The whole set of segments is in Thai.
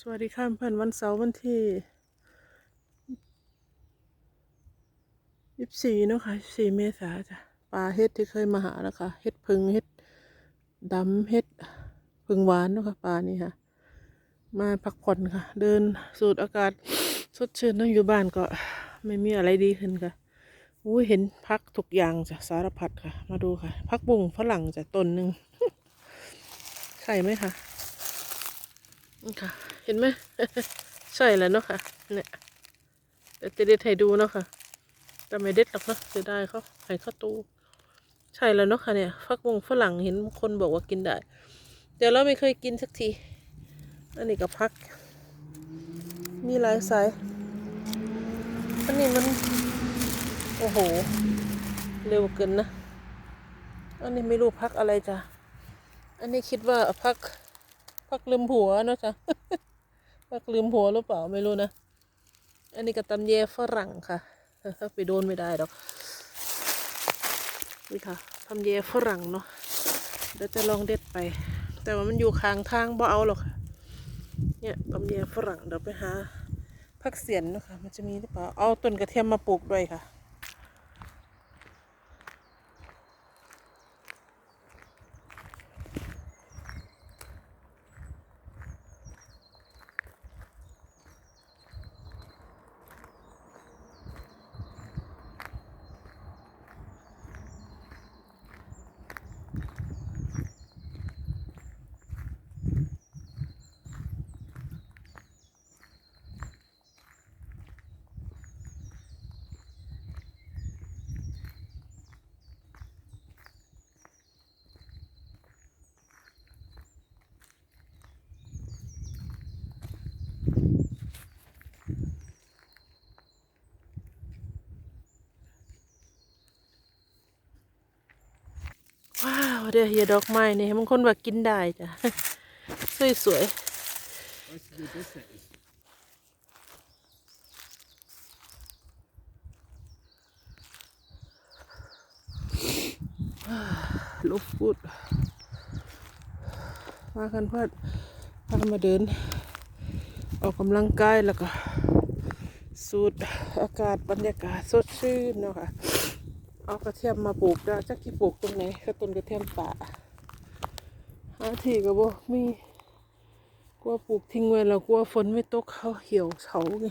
สวัสดีค่ะเพื่อนวันเสาร์วันที่ยี่สี่เนาะค่ะสี่เมษาจ้ะปลาเฮ็ดที่เคยมาหาแล้วค่ะเฮ็ดพึ่งเฮ็ดดำเฮ็ดพึ่งหวานเนาะค่ะปลานี่ค่ะ มาพักผ่อนค่ะ เดินสูดอากาศสดชื่นนั่งอยู่บ้านก็ไม่มีอะไรดีขึ้นค่ะอุ้ยเห็นพักทุกอย่างจ้ะสารพัดค่ะ มาดูค่ะ พักบุ้งฝรั่งจ้ะต้นหนึ่งไข่ไหมคะนะค่ะ เห็นไหมใช่แล้วเนาะค่ะ เนี่ยเดี๋ยวจะเด็ดให้ดูเนาะค่ะ แต่ไม่เด็ดหรอกเนาะเสียดายเขาให้เข้าตู้ใช่แล้วเนาะค่ะเนี่ยฟักวงฝรั่งเห็นคนบอกว่ากินได้ เดี๋ยวเราไม่เคยกินสักที อันนี้ก็พัก มีหลายสาย อันนี้มัน โอ้โห เร็วเกินนะ อันนี้ไม่รู้พักอะไรจ้ะ อันนี้คิดว่าพักพักลืมหัวเนอะจ๊ะ ปักลืมหัวหรือเปล่าไม่รู้นะ อันนี้ก็ตำเยฝรั่งค่ะ ไปโดนไม่ได้ดอก นี่ค่ะตำเยฝรั่งเนาะ เดี๋ยวจะลองเด็ดไป แต่ว่ามันอยู่ข้างทางบ่เอาหรอกค่ะ เนี่ยตำเยฝรั่งเดี๋ยวไปหาพักเสียนนะคะมันจะมีหรือเปล่า เอาต้นกระเทียมมาปลูกด้วยค่ะ เดี๋ยวเหียดอกไม้เนี่ยบางคนว่ากินได้จ้ะสวย Weißt du, wie besser ist? ๆลุกพูดมากันเพื่อนพามาเดิน ออกกำลังกายแล้วก็สูดอากาศบรรยากาศสดชื่นเนาะค่ะ เอากระเทียมมาปลูกได้จักที่ปลูกตรงไหนก็ต้นกระเทียมป่าหาที่ก็บ่มีกลัวปลูกทิ้งไว้แล้วกลัวฝนไม่ตกเขาเหี่ยวเฉาไง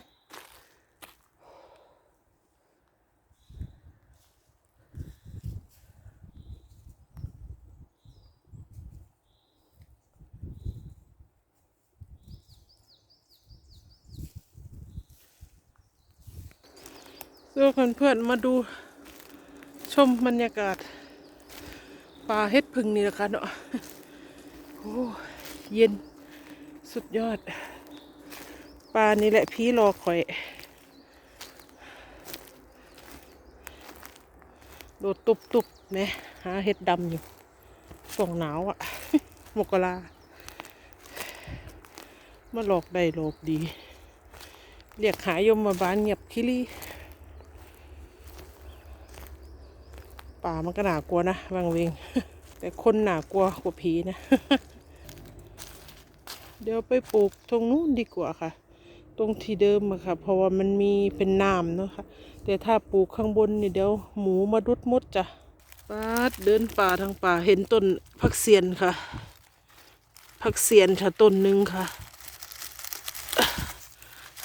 เพื่อนเพื่อนมาดู ชมบรรยากาศป่าเฮ็ดพึ่งนี่แหละค่ะเนาะโอ้เย็นสุดยอดป่านี่แหละพี่รอคอย โดดตุบตุบแหมหาเห็ดดำอยู่ช่วงหนาวอะมกรามาหลอกได้หลอกดี เรียกหายมมาบ้านเงียบคิลี่ ป่ามันก็หนากลัวนะบางเวงแต่คนหนากลัวกว่าผีนะ เดี๋ยวไปปลูกตรงนู้นดีกว่าค่ะ ตรงที่เดิมอะค่ะ เพราะว่ามันมีเป็นน้ำเนาะค่ะ แต่ถ้าปลูกข้างบนเนี่ยเดี๋ยวหมูมาดุดมดจ้ะป้าเดินป่าทางป่าเห็นต้นผักเสียนค่ะผักเสียนค่ะต้นหนึ่งค่ะ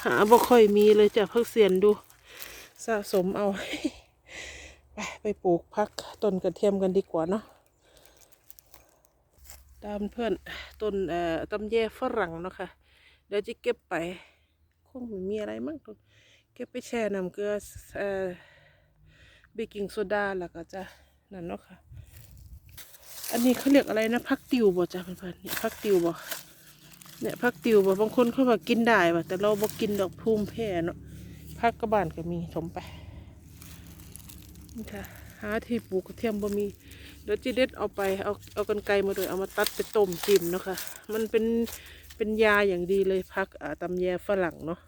หาบ่ค่อยมีเลยจ้ะผักเสียนดู สะสมเอา ไปปลูกพักต้นกระเทียมกันดีกว่าเนาะตามเพื่อนต้นเอ่อตำแยฝรั่งเนาะค่ะเดี๋ยวจะเก็บไป คงไม่มีอะไรมั้งต้นเก็บไปแช่น้ำเกลือเอ่อเบกกิ้งโซดาแล้วก็จะนั่นเนาะค่ะอันนี้เขาเรียกอะไรนะพักติวบ่จ้ะเพื่อนๆเนี่ยพักติวบ่เนี่ยพักติวบ่บางคนเขาบอกกินได้บ่แต่เราบ่กินดอกภูมิแพ้เนาะพักกระบานก็มีถมไป นี่ค่ะหาที่ปลูกกระเทียมบ่มีเดี๋ยวจีเด็ดเอาไปเอาเอากันไกลมาเลยเอามาตัดไปต้มจิ้มนะคะ มันเป็นเป็นยาอย่างดีเลยพักอ่าตำแยฝรั่งเนาะ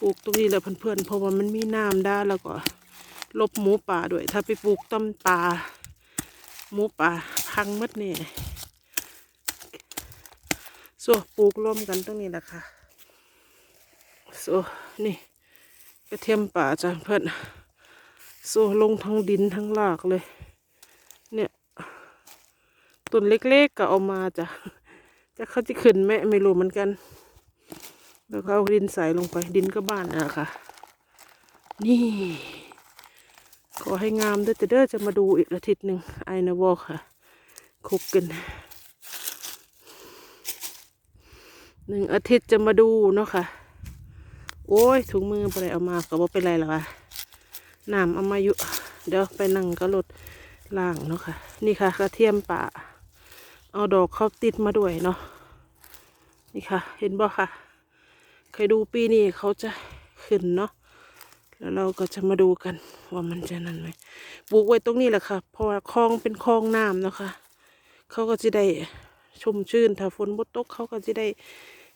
ปลูกตรงนี้แหละเพื่อนๆเพราะว่ามันมีน้ำได้แล้วก็ลบหมูป่าด้วย ถ้าไปปลูกต้นป่าหมูป่าพังหมดเนี่ยสส่วนปลูกร่วมกันตรงนี้แหละค่ะส่วนนี่ กระเทียมป่าจ้ะเพื่อนส่ลงทั้งดินทั้งรากเลย เนี่ยต้นเล็กๆก็เอามาจ้ะจะเขาจะขึ้นไหมไม่รู้เหมือนกัน แล้วเอาดินใส่ลงไปดินก็บ้านนะค่ะ นี่ ขอให้งามเด้อเด้อจะมาดูอีกอาทิตย์หนึ่งไอนะวอค่ะคุกกันหนึ่งอาทิตย์จะมาดูเนาะค่ะ โอ้ยถุงมือไปเลยเอามาก็บ่เป็นไรหรอกค่ะน้ำเอามาอยู่เดี๋ยวไปนั่งก็ลดล่างเนาะค่ะ นี่ค่ะกระเทียมป่า เอาดอกเขาติดมาด้วยเนาะนี่ค่ะ เห็นบ่ค่ะ เคยดูปีนี้เขาจะขึ้นเนาะแล้วเราก็จะมาดูกันว่ามันจะนั่นไหมปลูกไว้ตรงนี้แหละค่ะเพราะว่าคลองเป็นคลองน้ำเนาะค่ะเขาก็จะได้ชุ่มชื่นถ้าฝนบดตกเขาก็จะได้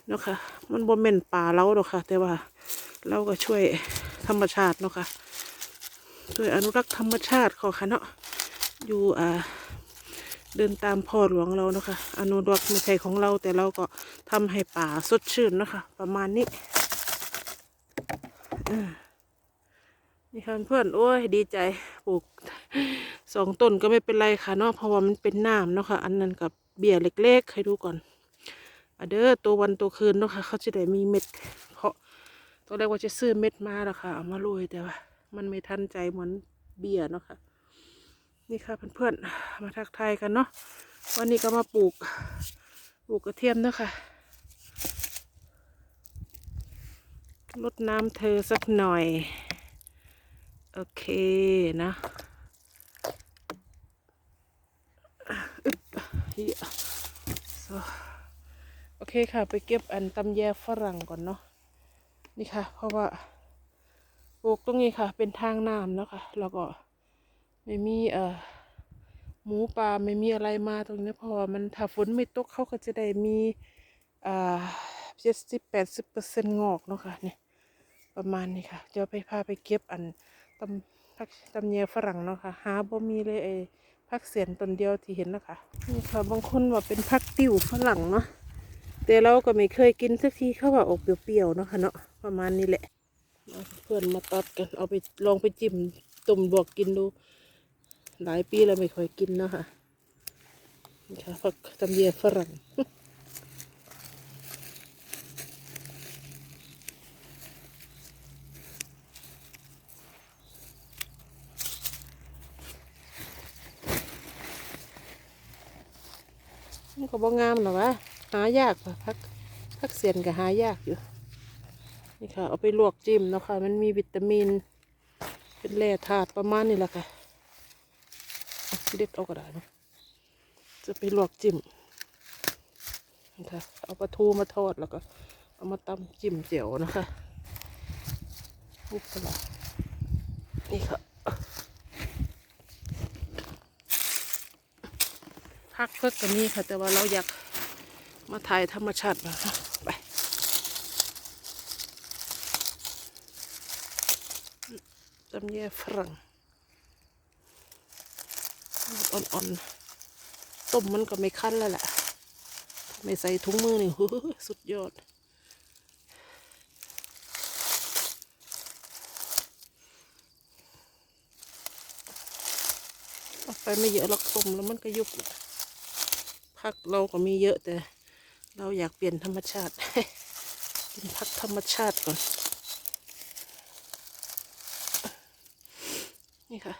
เนาะค่ะ มันบ่แม่นป่าเราหรอกค่ะ แต่ว่าเราก็ช่วยธรรมชาติเนาะค่ะช่วยอนุรักษ์ธรรมชาติเขาค่ะเนาะอยู่อ่าเดินตามพ่อหลวงเราเนาะค่ะอนุรักษ์ไม่ใช่ของเรา แต่เราก็ทำให้ป่าสดชื่นเนาะค่ะประมาณนี้นี่ค่ะเพื่อนโอ้ยดีใจปลูกสองต้นก็ไม่เป็นไรค่ะเนาะเพราะว่ามันเป็นน้ำเนาะค่ะอันนั้นกับเบี้ยเล็กๆให้ดูก่อน อะเด้อตัววันตัวคืนเนาะค่ะเขาจะได้มีเม็ด เพราะตอนแรกว่าจะซื้อเม็ดมาแล้วค่ะเอามาโรยแต่ว่า มันไม่ทันใจเหมือนเบี้ยเนาะค่ะนี่ค่ะเพื่อนๆมาทักทายกันเนาะวันนี้ก็มาปลูกปลูกกระเทียมเนาะค่ะรดน้ำเธอสักหน่อย โอเคนะอึ๊บเหี้ย so โอ เคค่ะ ไปเก็บอันตำแยฝรั่งก่อนเนาะนี่ค่ะ เพราะว่าปลูกตรงนี้ค่ะ เป็นทางน้ำแล้วค่ะ แล้วก็ไม่มีเอ่อหมูป่าไม่มีอะไรมาตรงนี้พราะว่ามันถ้าฝนไม่ตกเขาก็จะได้มีอ่าเจ็ดสิบแปดสิบเปอร์เซ็นต์งอกเนาะค่ะเนี่ยประมาณนี้ค่ะเดี๋ยวไปพาไปเก็บอันตำผักตำเนียฝรั่งเนาะค่ะหาบ่มีเลยไอ้ผักเสียนตนเดียวที่เห็นนะคะนี่ค่ะบางคนว่าเป็นผักติ๋วฝรั่งเนาะ แต่เราก็ไม่เคยกินสักทีเขาว่าออกเปรี้ยวๆเนาะค่ะเนาะประมาณนี้แหละเพื่อนมาตัดกันเอาไปลองไปจิ้มตุ่มบวกกินดู หลายปีแล้วไม่ค่อยกินเนาะค่ะนี่ค่ะผักตำเนียฝรั่งมันก็บ่งามหรอวะ หายากค่ะพักพักเสียนก็หายากอยู่ นี่ค่ะ เอาไปลวกจิ้มเนาะค่ะ มันมีวิตามิน เป็นแร่ธาตุประมาณนี้แหละค่ะเด็ดเอาก็ได้นาะจะไปลวกจิ้มนี่ค่ะเอาปลาทูมาทอดแล้วก็ เอามาตำจิ้มเจียวนะคะปุ๊บละนี่ค่ะพักเพื่อกันนี่ค่ะ แต่ว่าเราอยาก มาถ่ายธรรมชาติบ้างเนาะไปจำแย่ฝรั่งอ่อนๆ ต้มมันก็ไม่คั้นแล้วแหละไม่ใส่ถุงมือนี่หสุดยอดเอไปไม่เยอะหรอกต้มแล้วมันก็ยุบ ผักเราก็มีเยอะแต่ เราอยากเปลี่ยนธรรมชาติกินผักธรรมชาติก่อน นี่ค่ะ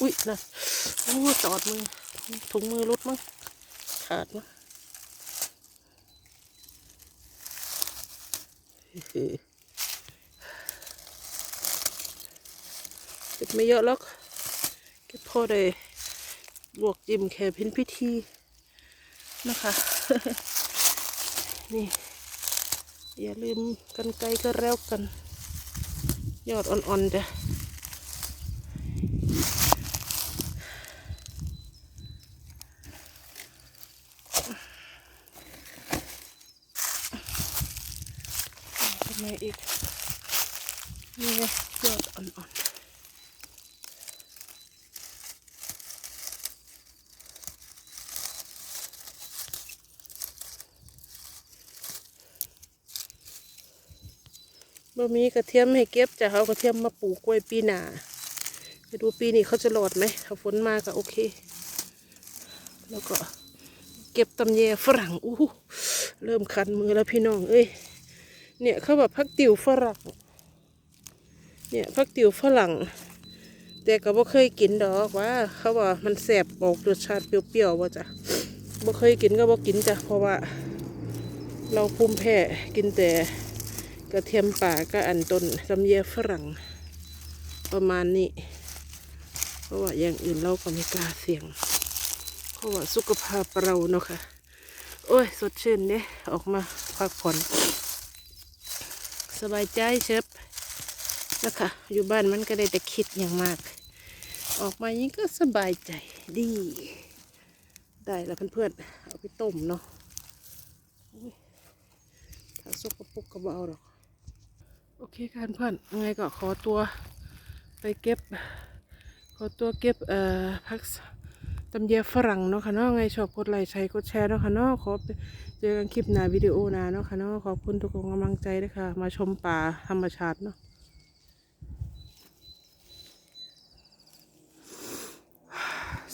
อุ๊ยนะโอ้จอดมือ ถุงมือรุดมั้ง ขาดมั้งเฮ้เก็บไม่เยอะหรอก เก็บพอได้ ลวกจิ้มแค่เพินพิธีนะคะ นี่ อย่าลืมกันไกลก็แล้วกัน ยอดอ่อนๆจ้ะทำไมอีกนี่ยอดอ่อนๆ บ่มีกระเทียมให้เก็บจะเอากระเทียมมาปลูกไว้ปีหนาไปดูปีนี้เขาจะรอดไหมถ้าฝนมาก็โอเค แล้วก็เก็บตำแยฝรั่งอู้หูเริ่มคันมือแล้วพี่น้องเอ้ยเนี่ยเขาแบบพักติ๋วฝรั่ง เนี่ยพักติ๋วฝรั่ง แต่ก็บ่เคยกินดอกว่า เขาว่ามันแสบออกรสชาติเปรี้ยวๆว่าจ้ะบ่เคยกินก็บ่กินจ้ะเพราะว่า เราภูมิแพ้กินแต่ กระเทียมป่าก็อันต้นตำแยฝรั่ง ประมาณนี้ เพราะว่าอย่างอื่นเราก็ไม่กล้าเสี่ยง เพราะว่าสุขภาพเราเนาะค่ะ โอ้ย สดชื่นเนี่ยออกมาพักผ่อน สบายใจเชฟนะคะอยู่บ้านมันก็ได้แต่คิดอย่างมาก ออกมาอย่างนี้ก็สบายใจดี ได้แล้วเพื่อนๆเอาไปต้มเนาะถ้าสกปรกก็บ่เอาหรอก โอเคค่ะเพื่อนยังไงก็ขอตัวไปเก็บ ขอตัวเก็บเอ่อพักตำเยฝรั่งเนาะค่ะเนาะไงชอบกดไลค์ใช้กดแชร์เนาะค่ะเนาะขอเจอกันคลิปหน้าวิดีโอหน้าเนาะค่ะเนาะขอบคุณทุกคนกำลังใจด้วยค่ะ มาชมป่าธรรมชาติเนาะ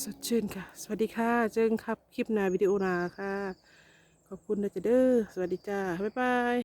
สดชื่นค่ะ สวัสดีค่ะ เจอกันครับคลิปหน้าวิดีโอหน้าค่ะ ขอบคุณนะจ๊ะเด้อสวัสดีจ้า บ๊ายบาย